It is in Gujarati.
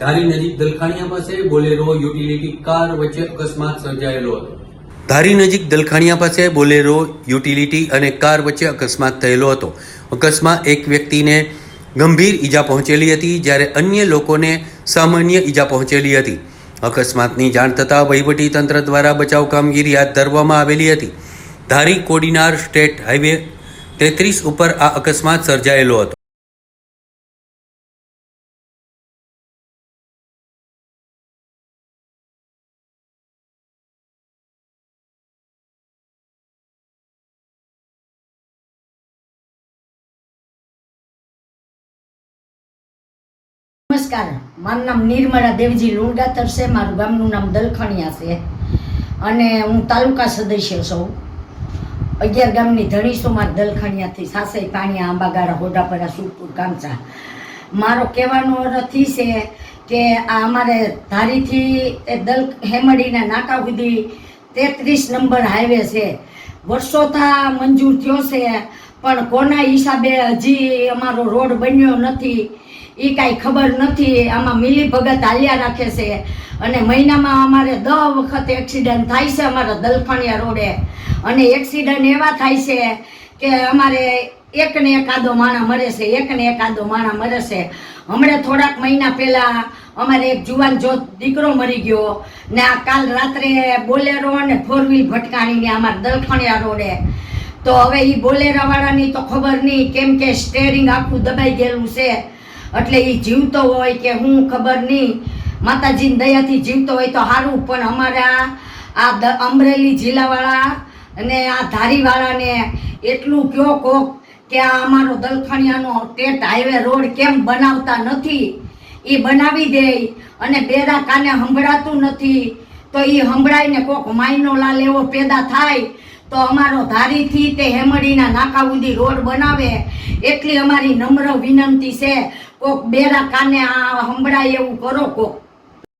ધારી નજીક દલખાણીયા પાસે બોલેરો યુટિલિટી કાર વચ્ચે અકસ્માત સર્જાયેલો હતો. ધારી નજીક દલખાણીયા પાસે બોલેરો યુટિલિટી અને કાર વચ્ચે અકસ્માત થયેલો હતો. અકસ્માત એક વ્યક્તિને ગંભીર ઈજા પહોંચેલી હતી, જ્યારે અન્ય લોકોને સામાન્ય ઈજા પહોંચેલી હતી. અકસ્માતની જાણ થતાં તંત્ર દ્વારા બચાવ કામગીરી હાથ ધરવામાં આવેલી હતી. ધારી કોડીનાર સ્ટેટ હાઈવે તેત્રીસ ઉપર આ અકસ્માત સર્જાયેલો હતો. નમસ્કાર, મારું નામ નિર્મળા દેવજી લુણગાતર છે મારું ગામનું નામ દલખણિયા છે. અને હું તાલુકા સદસ્ય છું. અગિયાર ગામની ધણી છું, મારા દલખણિયાથી સાસઈ, પાણીયા આંબાગાડા હોડાપરા, સુરપુર કામચા મારો કહેવાનો અર્થ છે કે આ અમારે ધારીથી એ દલ હેમડીના નાકા સુધી તેત્રીસ નંબર હાઈવે છે. વર્ષોથા મંજૂર થયો છે. પણ કોના હિસાબે હજી અમારો રોડ બન્યો નથી એ કાંઈ ખબર નથી. આમાં મિલી ભગત હાલ્યા રાખે છે. અને મહિનામાં અમારે દહ વખત એક્સિડન્ટ થાય છે અમારા દલખણિયા રોડે. અને એક્સિડન્ટ એવા થાય છે કે અમારે એકને એકાદો માણા મરે છે, એકને એકાદો માણા મરે છે. હમણાં થોડાક મહિના પહેલાં અમારે એક જુવાન જો દીકરો મરી ગયો ને આ કાલ રાત્રે બોલેરો અને ફોર વ્હીલ ભટકાણીને અમારા દલખણિયા રોડે તો હવે એ બોલેરાવાળાની તો ખબર નહીં કેમ કે સ્ટેરિંગ આખું દબાઈ ગયેલું છે. એટલે એ જીવતો હોય કે હું ખબર નહીં માતાજીની દયાથી જીવતો હોય તો સારું પણ અમારા આ અમરેલી જિલ્લાવાળા અને આ ધારીવાળાને એટલું કયો કોક કે આ અમારો દલખણિયાનો ટેટ હાઈવે રોડ કેમ બનાવતા નથી? એ બનાવી દે અને બેરા કાને સંભળાતું નથી. તો એ સંભળાઈને કોક માયનો લાલ એવો પેદા થાય તો અમારો ધારીથી તે હેમડીના નાકા સુધી રોડ બનાવે. એટલી અમારી નમ્ર વિનંતી છે. કોક બેરા કાને આ સંભળાય એવું કરો કોક.